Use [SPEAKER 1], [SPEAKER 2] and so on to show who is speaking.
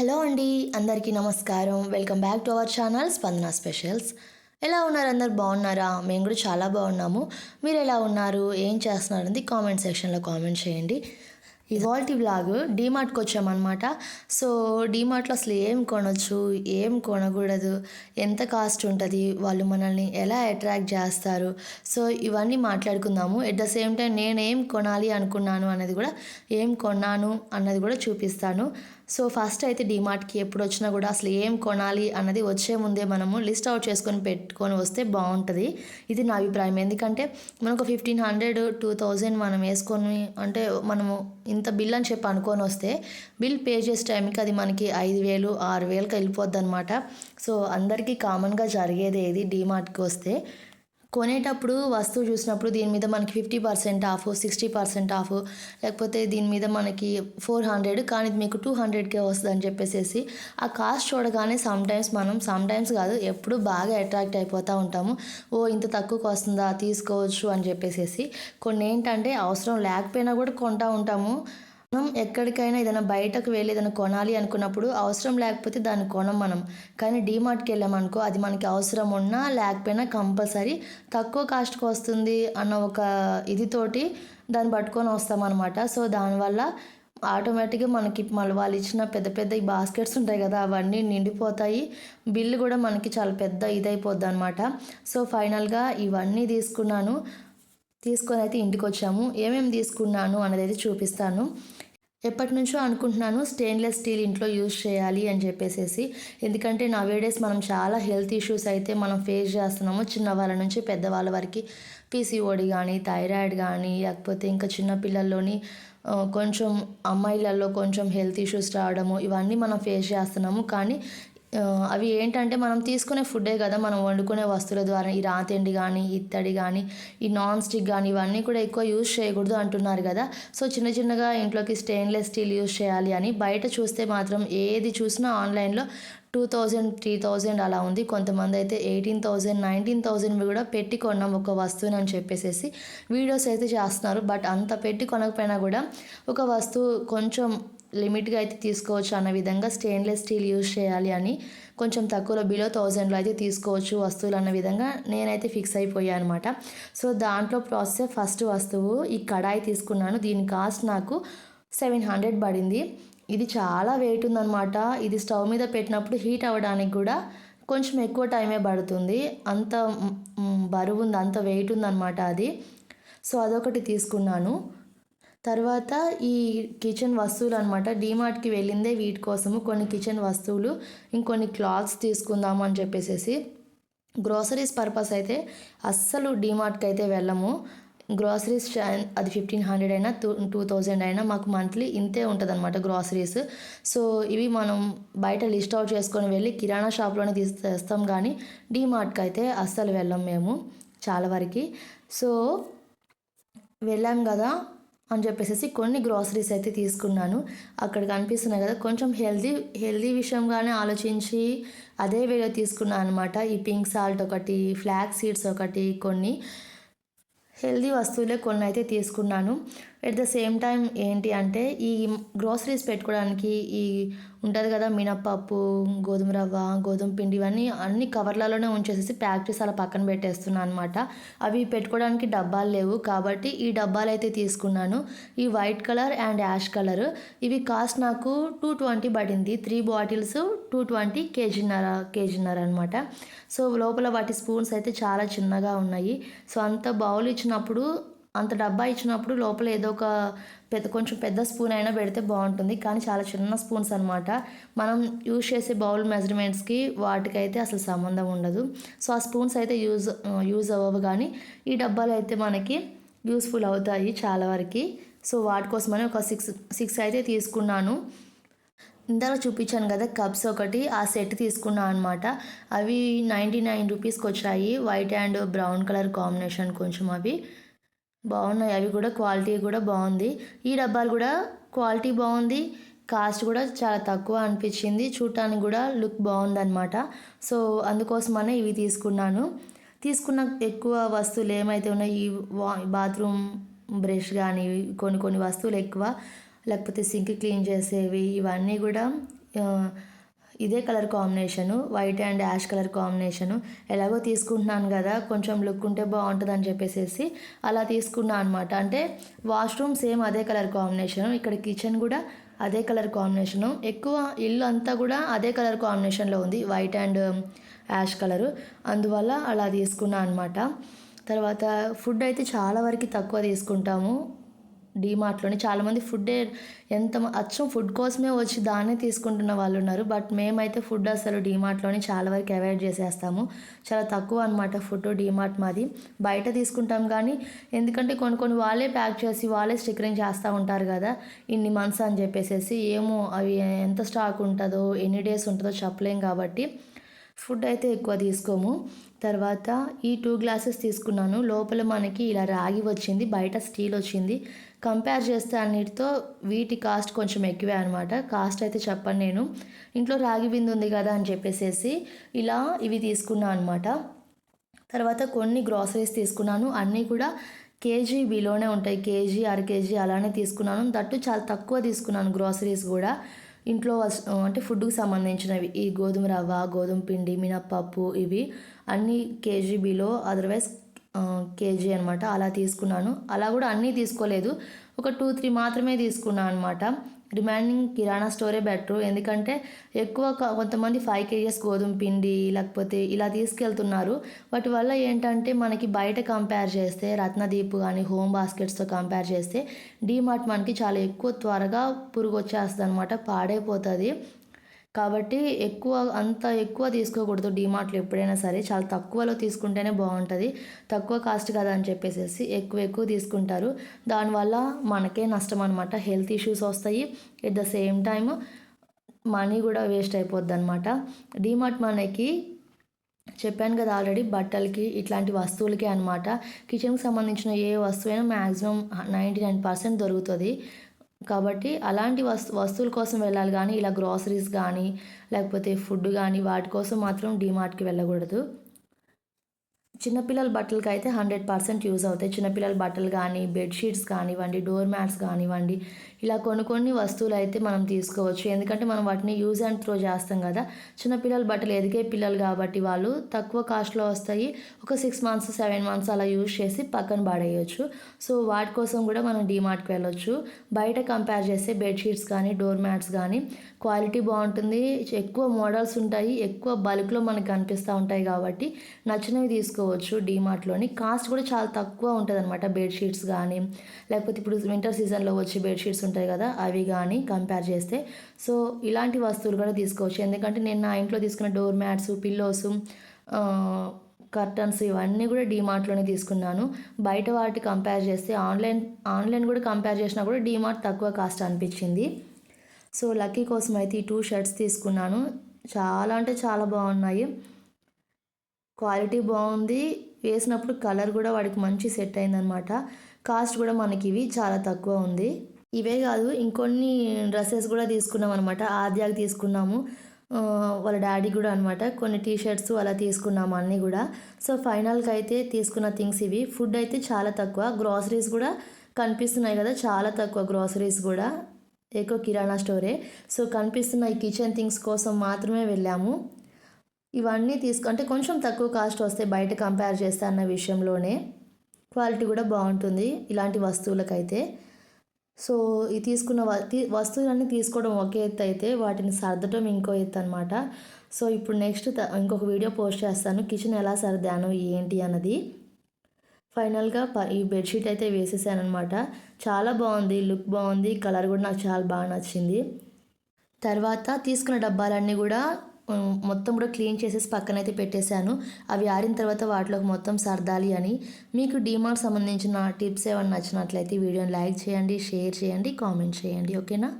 [SPEAKER 1] Hello అండి అందరికీ నమస్కారం. Welcome back to our channel Spandana specials. ఎలా ఉన్నారు? అందరు బాగున్నారా? మేము కూడా చాలా బాగున్నాము. మీరు ఎలా ఉన్నారు? ఏం చేస్తున్నారు? అనేది కామెంట్ సెక్షన్లో కామెంట్ చేయండి. ఇవాల్టి బ్లాగ్ డీమార్ట్కి వచ్చామన్నమాట. సో డీమార్ట్లో అసలు ఏం కొనొచ్చు? ఏం కొనకూడదు? ఎంత కాస్ట్ ఉంటుంది? వాళ్ళు మనల్ని ఎలా అట్రాక్ట్ చేస్తారు? సో ఇవన్నీ మాట్లాడుకుందాము. ఎట్ ద సేమ్ టైం నేను ఏం కొనాలి అనుకున్నాను అనేది కూడా ఏం కొన్నాను అన్నది కూడా చూపిస్తాను. సో ఫస్ట్ అయితే డిమార్ట్కి ఎప్పుడు వచ్చినా కూడా అసలు ఏం కొనాలి అన్నది వచ్చే ముందే మనము లిస్ట్ అవుట్ చేసుకొని పెట్టుకొని వస్తే బాగుంటుంది ఇది నా అభిప్రాయం. ఎందుకంటే మనకు ఫిఫ్టీన్ హండ్రెడ్ టూ థౌజండ్ మనం వేసుకొని అంటే మనము ఇంత బిల్ అని చెప్పి అనుకొని వస్తే బిల్ పే చేసే టైంకి అది మనకి ఐదు వేలు ఆరు వేలకు వెళ్ళిపోద్ది అనమాట సో అందరికీ కామన్గా జరిగేదే ఇది డిమార్ట్కి వస్తే కొనేటప్పుడు వస్తువు చూసినప్పుడు దీని మీద మనకి fifty percent off sixty percent off లేకపోతే దీని మీద మనకి ఫోర్ హండ్రెడ్ కానీ ఇది మీకు టూ హండ్రెడ్కే వస్తుంది అని చెప్పేసి ఆ కాస్ట్ చూడగానే సమ్టైమ్స్ మనం సమ్టైమ్స్ కాదు ఎప్పుడు బాగా అట్రాక్ట్ అయిపోతూ ఉంటాము. ఓ ఇంత తక్కువకి వస్తుందా తీసుకోవచ్చు అని చెప్పేసి కొన్ని ఏంటంటే అవసరం లేకపోయినా కూడా కొంటా ఉంటాము. మనం ఎక్కడికైనా ఏదైనా బయటకు వెళ్ళి ఏదైనా కొనాలి అనుకున్నప్పుడు అవసరం లేకపోతే దాన్ని కొనం మనం. కానీ డీమార్ట్కి వెళ్ళామనుకో అది మనకి అవసరం ఉన్నా లేకపోయినా కంపల్సరీ తక్కువ కాస్ట్కి వస్తుంది అన్న ఒక ఇదితోటి దాన్ని పట్టుకొని వస్తామన్నమాట సో దానివల్ల ఆటోమేటిక్గా మనకి మళ్ళీ వాళ్ళు ఇచ్చిన పెద్ద పెద్ద ఈ బాస్కెట్స్ ఉంటాయి కదా అవన్నీ నిండిపోతాయి. బిల్లు కూడా మనకి చాలా పెద్ద ఇదైపోద్ది అనమాట సో ఫైనల్గా ఇవన్నీ తీసుకున్నాను. తీసుకొని అయితే ఇంటికి వచ్చాము. ఏమేమి తీసుకున్నాను అనేది అయితే చూపిస్తాను. ఎప్పటి నుంచో అనుకుంటున్నాను స్టెయిన్లెస్ స్టీల్ ఇంట్లో యూజ్ చేయాలి అని చెప్పేసేసి. ఎందుకంటే నా వేడేస్ మనం చాలా హెల్త్ ఇష్యూస్ అయితే మనం ఫేస్ చేస్తున్నాము. చిన్నవాళ్ళ నుంచి పెద్దవాళ్ళ వరకు పీసీఓడి కానీ థైరాయిడ్ కానీ లేకపోతే ఇంకా చిన్న పిల్లల్లోని కొంచెం అమ్మాయిలలో కొంచెం హెల్త్ ఇష్యూస్ రావడము ఇవన్నీ మనం ఫేస్ చేస్తున్నాము. కానీ అవి ఏంటంటే మనం తీసుకునే ఫుడ్డే కదా మనం వండుకునే వస్తువుల ద్వారా ఈ రాతిండి కానీ ఇత్తడి కానీ ఈ నాన్ స్టిక్ కానీ ఇవన్నీ కూడా ఎక్కువ యూజ్ చేయకూడదు అంటున్నారు కదా. సో చిన్న చిన్నగా ఇంట్లోకి స్టెయిన్లెస్ స్టీల్ యూజ్ చేయాలి అని బయట చూస్తే మాత్రం ఏది చూసినా ఆన్లైన్లో టూ థౌజండ్ త్రీ థౌజండ్ అలా ఉంది. కొంతమంది అయితే ఎయిటీన్ థౌజండ్ నైన్టీన్ థౌజండ్ కూడా పెట్టి కొన్నాం ఒక వస్తువుని అని చెప్పేసి వీడియోస్ అయితే చేస్తున్నారు బట్ అంత పెట్టి కొనకపోయినా కూడా ఒక వస్తువు కొంచెం లిమిట్గా అయితే తీసుకోవచ్చు అన్న విధంగా స్టెయిన్లెస్ స్టీల్ యూజ్ చేయాలి అని కొంచెం తక్కువలో బిలో థౌజండ్లో అయితే తీసుకోవచ్చు వస్తువులు అన్న విధంగా నేనైతే ఫిక్స్ అయిపోయాను అనమాట సో దాంట్లో ప్రాసెస్ ఫస్ట్ వస్తువు ఈ కడాయి తీసుకున్నాను. దీని కాస్ట్ నాకు సెవెన్ హండ్రెడ్ పడింది. ఇది చాలా వెయిట్ ఉందన్నమాట. ఇది స్టవ్ మీద పెట్టినప్పుడు హీట్ అవ్వడానికి కూడా కొంచెం ఎక్కువ టైమే పడుతుంది. అంత బరువు ఉంది అంత వెయిట్ ఉందన్నమాట అది. సో అదొకటి తీసుకున్నాను. తర్వాత ఈ కిచెన్ వస్తువులు అనమాట డీమార్ట్కి వెళ్ళిందే వీటి కోసము కొన్ని కిచెన్ వస్తువులు ఇంకొన్ని క్లాత్స్ తీసుకుందాము అని చెప్పేసి గ్రోసరీస్ పర్పస్ అయితే అస్సలు డీమార్ట్కి అయితే వెళ్ళము. గ్రాసరీస్ అది ఫిఫ్టీన్ హండ్రెడ్ అయినా టూ టూ థౌజండ్ అయినా మాకు మంత్లీ ఇంతే ఉంటుంది అనమాట గ్రాసరీస్ సో ఇవి మనం బయట లిస్ట్ అవుట్ చేసుకొని వెళ్ళి కిరాణా షాప్లోనే తీసి తెస్తాం కానీ డీమార్ట్కి అయితే అస్సలు వెళ్ళం మేము చాలా వరకు. సో వెళ్ళాం కదా. అని చెప్పేసి కొన్ని గ్రాసరీస్ అయితే తీసుకున్నాను. అక్కడ కనిపిస్తున్నాయి కదా కొంచెం హెల్దీ హెల్దీ విషయంగానే ఆలోచించి అదే వేలో తీసుకున్నాను అనమాట ఈ పింక్ సాల్ట్ ఒకటి ఫ్లాక్ సీడ్స్ ఒకటి కొన్ని. హెల్దీ వస్తువులే కొన్ని అయితే తీసుకున్నాను. ఎట్ ద సేమ్ టైం ఏంటి అంటే ఈ గ్రోసరీస్ పెట్టుకోవడానికి ఈ ఉంటుంది కదా మినప్పప్పు గోధుమ రవ్వ గోధుమ పిండి ఇవన్నీ అన్ని కవర్లలోనే ఉంచేసేసి ప్యాక్ చేసి అలా పక్కన పెట్టేస్తున్నాను అనమాట అవి పెట్టుకోవడానికి డబ్బాలు లేవు కాబట్టి ఈ డబ్బాలు అయితే తీసుకున్నాను. ఈ white colour and ash colour ఇవి కాస్ట్ నాకు టూ ట్వంటీ పడింది. త్రీ బాటిల్స్ టూ ట్వంటీ కేజీన్నర కేజీన్నర అనమాట సో లోపల వాటి స్పూన్స్ అయితే చాలా చిన్నగా ఉన్నాయి. సో అంత బౌల్ ఇచ్చినప్పుడు అంత డబ్బా ఇచ్చినప్పుడు లోపల ఏదో ఒక పెద్ద కొంచెం పెద్ద స్పూన్ అయినా పెడితే బాగుంటుంది. కానీ చాలా చిన్న స్పూన్స్ అనమాట మనం యూజ్ చేసే బౌల్ మెజర్మెంట్స్కి వాటికైతే అసలు సంబంధం ఉండదు. సో ఆ స్పూన్స్ అయితే యూజ్ యూజ్ అవ్వవు కానీ ఈ డబ్బాలు అయితే మనకి యూస్ఫుల్ అవుతాయి చాలా వరకు. సో వాటి కోసమని ఒక సిక్స్ సిక్స్ అయితే తీసుకున్నాను. ఇందాక చూపించాను కదా కప్స్ ఒకటి ఆ సెట్ తీసుకున్నాను అనమాట అవి నైంటీ నైన్ రూపీస్కి వచ్చాయి. White and brown colour combination కొంచెం అవి. బాగున్నాయి. అవి కూడా క్వాలిటీ కూడా బాగుంది. ఈ డబ్బాలు కూడా క్వాలిటీ బాగుంది. కాస్ట్ కూడా చాలా తక్కువ అనిపించింది. చూడటానికి కూడా లుక్ బాగుందన్నమాట. సో అందుకోసమనే ఇవి తీసుకున్నాను. తీసుకున్న ఎక్కువ వస్తువులు ఏమైతే ఉన్నాయో ఈ వా బాత్రూమ్ బ్రష్ కానీ కొన్ని కొన్ని వస్తువులు ఎక్కువ. లేకపోతే సింక్ క్లీన్ చేసేవి ఇవన్నీ కూడా ఇదే colour combination white and ash colour combination. ఎలాగో తీసుకుంటున్నాను కదా కొంచెం లుక్ ఉంటే బాగుంటుంది అని చెప్పేసి అలా తీసుకున్నాను అనమాట అంటే వాష్రూమ్ సేమ్ అదే కలర్ కాంబినేషను ఇక్కడ కిచెన్ కూడా అదే కలర్ కాంబినేషను. ఎక్కువ ఇల్లు అంతా కూడా అదే కలర్ కాంబినేషన్లో ఉంది వైట్ అండ్ యాష్ కలరు. అందువల్ల అలా తీసుకున్నాను అనమాట తర్వాత ఫుడ్ అయితే చాలా వరకు తక్కువ తీసుకుంటాము. డీమార్ట్లోని చాలామంది ఫుడ్డే ఎంత అచ్చం ఫుడ్ కోసమే వచ్చి దాన్నే తీసుకుంటున్న వాళ్ళు ఉన్నారు. బట్ మేమైతే ఫుడ్ అసలు డీమార్ట్లోని చాలా వరకు అవాయిడ్ చేసేస్తాము. చాలా తక్కువ అనమాట ఫుడ్ డీమార్ట్ మాది. బయట తీసుకుంటాం కానీ ఎందుకంటే కొన్ని కొన్ని వాళ్ళే ప్యాక్ చేసి వాళ్ళే స్టిక్కరింగ్ చేస్తూ ఉంటారు కదా. ఇన్ని మంత్స్ అని చెప్పేసేసి ఏమో అవి ఎంత స్టాక్ ఉంటుందో ఎన్ని డేస్ ఉంటుందో చెప్పలేం కాబట్టి ఫుడ్ అయితే ఎక్కువ తీసుకోము. తర్వాత ఈ టూ గ్లాసెస్ తీసుకున్నాను. లోపల మనకి ఇలా రాగి వచ్చింది బయట స్టీల్ వచ్చింది. కంపేర్ చేస్తే అన్నిటితో వీటి కాస్ట్ కొంచెం ఎక్కువే అనమాట కాస్ట్ అయితే చెప్పను నేను. ఇంట్లో రాగి బిందు ఉంది కదా అని చెప్పేసేసి ఇలా ఇవి తీసుకున్నాను అనమాట తర్వాత కొన్ని గ్రాసరీస్ తీసుకున్నాను. అన్నీ కూడా కేజీ బిలోనే ఉంటాయి. కేజీ అర కేజీ అలానే తీసుకున్నాను. దట్టు చాలా తక్కువ తీసుకున్నాను గ్రాసరీస్ కూడా. ఇంట్లో అంటే ఫుడ్కి సంబంధించినవి. ఈ గోధుమ రవ్వ గోధుమ పిండి మినప్పప్పు ఇవి అన్నీ కేజీ బిలో. అదర్వైజ్ కేజీ అనమాట అలా తీసుకున్నాను. అలా కూడా అన్నీ తీసుకోలేదు. ఒక టూ త్రీ మాత్రమే తీసుకున్నాను అనమాట రిమైనింగ్ కిరాణా స్టోరే బెటర్ ఎందుకంటే ఎక్కువ కొంతమంది ఫైవ్ కేజెస్ గోధుమ పిండి లేకపోతే ఇలా తీసుకెళ్తున్నారు. వాటి వల్ల ఏంటంటే మనకి బయట కంపేర్ చేస్తే రత్నదీప్ కానీ హోమ్ బాస్కెట్స్తో కంపేర్ చేస్తే డీమార్ట్ మనకి చాలా ఎక్కువ త్వరగా పురుగు వచ్చేస్తుంది అనమాట పాడైపోతుంది. కాబట్టి ఎక్కువ అంత ఎక్కువ తీసుకోకూడదు డీమార్ట్లో ఎప్పుడైనా సరే. చాలా తక్కువలో తీసుకుంటేనే బాగుంటుంది. తక్కువ కాస్ట్ కదా అని చెప్పేసి ఎక్కువ ఎక్కువ తీసుకుంటారు. దానివల్ల మనకే నష్టం అనమాట హెల్త్ ఇష్యూస్ వస్తాయి. At the same time money కూడా వేస్ట్ అయిపోద్ది అనమాట డీమార్ట్ మనకి చెప్పాను కదా ఆల్రెడీ బట్టలకి ఇట్లాంటి వస్తువులకి అనమాట కిచెన్కి సంబంధించిన ఏ వస్తువైనా మ్యాక్సిమం నైంటీ నైన్ పర్సెంట్ దొరుకుతుంది. కాబట్టి అలాంటి వస్తు వస్తువుల కోసం వెళ్ళాలి కానీ ఇలా గ్రాసరీస్ కానీ లేకపోతే ఫుడ్ కానీ వాటి కోసం మాత్రం డీమార్ట్కి వెళ్ళకూడదు. చిన్నపిల్లల బట్టలకి అయితే హండ్రెడ్ పర్సెంట్ యూజ్ అవుతాయి. చిన్నపిల్లల బట్టలు కానీ బెడ్షీట్స్ కానివ్వండి డోర్ మ్యాట్స్ కానివ్వండి ఇలా కొన్ని కొన్ని వస్తువులు అయితే మనం తీసుకోవచ్చు. ఎందుకంటే మనం వాటిని యూజ్ అండ్ త్రో చేస్తాం కదా. చిన్నపిల్లల బట్టలు ఎదిగే పిల్లలు కాబట్టి వాళ్ళు తక్కువ కాస్ట్లో వస్తాయి. ఒక సిక్స్ మంత్స్ సెవెన్ మంత్స్ అలా యూజ్ చేసి పక్కన పడేయచ్చు. సో వాటి కోసం కూడా మనం డీమార్ట్కి వెళ్ళొచ్చు. బయట కంపేర్ చేస్తే బెడ్షీట్స్ కానీ డోర్ మ్యాట్స్ కానీ క్వాలిటీ బాగుంటుంది. ఎక్కువ మోడల్స్ ఉంటాయి. ఎక్కువ బల్క్లో మనకు కనిపిస్తూ ఉంటాయి కాబట్టి నచ్చినవి తీసుకోవచ్చు. తీసుకోవచ్చు డీమార్ట్లోని కాస్ట్ కూడా చాలా తక్కువ ఉంటుంది అనమాట బెడ్షీట్స్ కానీ లేకపోతే ఇప్పుడు వింటర్ సీజన్లో వచ్చే బెడ్షీట్స్ ఉంటాయి కదా అవి కానీ కంపేర్ చేస్తే. సో ఇలాంటి వస్తువులు కూడా తీసుకోవచ్చు. ఎందుకంటే నేను నా ఇంట్లో తీసుకున్న డోర్ మ్యాట్స్ పిల్లోస్ కర్టన్స్ ఇవన్నీ కూడా డీమార్ట్లోనే తీసుకున్నాను. బయట వాటి కంపేర్ చేస్తే ఆన్లైన్ ఆన్లైన్ కూడా కంపేర్ చేసినా కూడా డీమార్ట్ తక్కువ కాస్ట్ అనిపించింది. సో లక్కీ కోసం అయితే ఈ టూ షర్ట్స్ తీసుకున్నాను. చాలా అంటే చాలా బాగున్నాయి. క్వాలిటీ బాగుంది. వేసినప్పుడు కలర్ కూడా వాడికి మంచి సెట్ అయిందనమాట కాస్ట్ కూడా మనకి ఇవి చాలా తక్కువ ఉంది. ఇవే కాదు ఇంకొన్ని డ్రెస్సెస్ కూడా తీసుకున్నాం అనమాట ఆద్యాకి తీసుకున్నాము. వాళ్ళ డాడీ కూడా అనమాట కొన్ని టీ షర్ట్స్ అలా తీసుకున్నాము అన్నీ కూడా. సో ఫైనల్గా అయితే తీసుకున్న థింగ్స్ ఇవి. ఫుడ్ అయితే చాలా తక్కువ. గ్రాసరీస్ కూడా కనిపిస్తున్నాయి కదా చాలా తక్కువ గ్రాసరీస్ కూడా. ఎక్కువ కిరాణా స్టోరే. సో కనిపిస్తున్న ఈ కిచెన్ థింగ్స్ కోసం మాత్రమే వెళ్ళాము. ఇవన్నీ తీసుకుంటే కొంచెం తక్కువ కాస్ట్ వస్తే బయట కంపేర్ చేస్తే అన్న విషయంలోనే క్వాలిటీ కూడా బాగుంటుంది ఇలాంటి వస్తువులకైతే. సో ఈ తీసుకున్న వ- తీ- వస్తువులన్నీ తీసుకోవడం ఒక ఎత్తు అయితే వాటిని సర్దడం ఇంకో ఎత్తు అనమాట సో ఇప్పుడు నెక్స్ట్ ఇంకొక వీడియో పోస్ట్ చేస్తాను. కిచెన్ ఎలా సర్దాను ఏంటి అన్నది. ఫైనల్గా ఈ బెడ్షీట్ అయితే వేసేసాను అనమాట చాలా బాగుంది లుక్ బాగుంది కలర్ కూడా నాకు చాలా బాగా నచ్చింది. తర్వాత తీసుకున్న డబ్బాలన్నీ కూడా మొత్తం కూడా క్లీన్ చేసేసి పక్కనైతే పెట్టేశాను. అవి ఆరిన తర్వాత వాటిలోకి మొత్తం సర్దాలి అని. మీకు డీమార్ట్ సంబంధించిన టిప్స్ ఏమైనా నచ్చినట్లయితే వీడియోని లైక్ చేయండి షేర్ చేయండి కామెంట్ చేయండి ఓకేనా?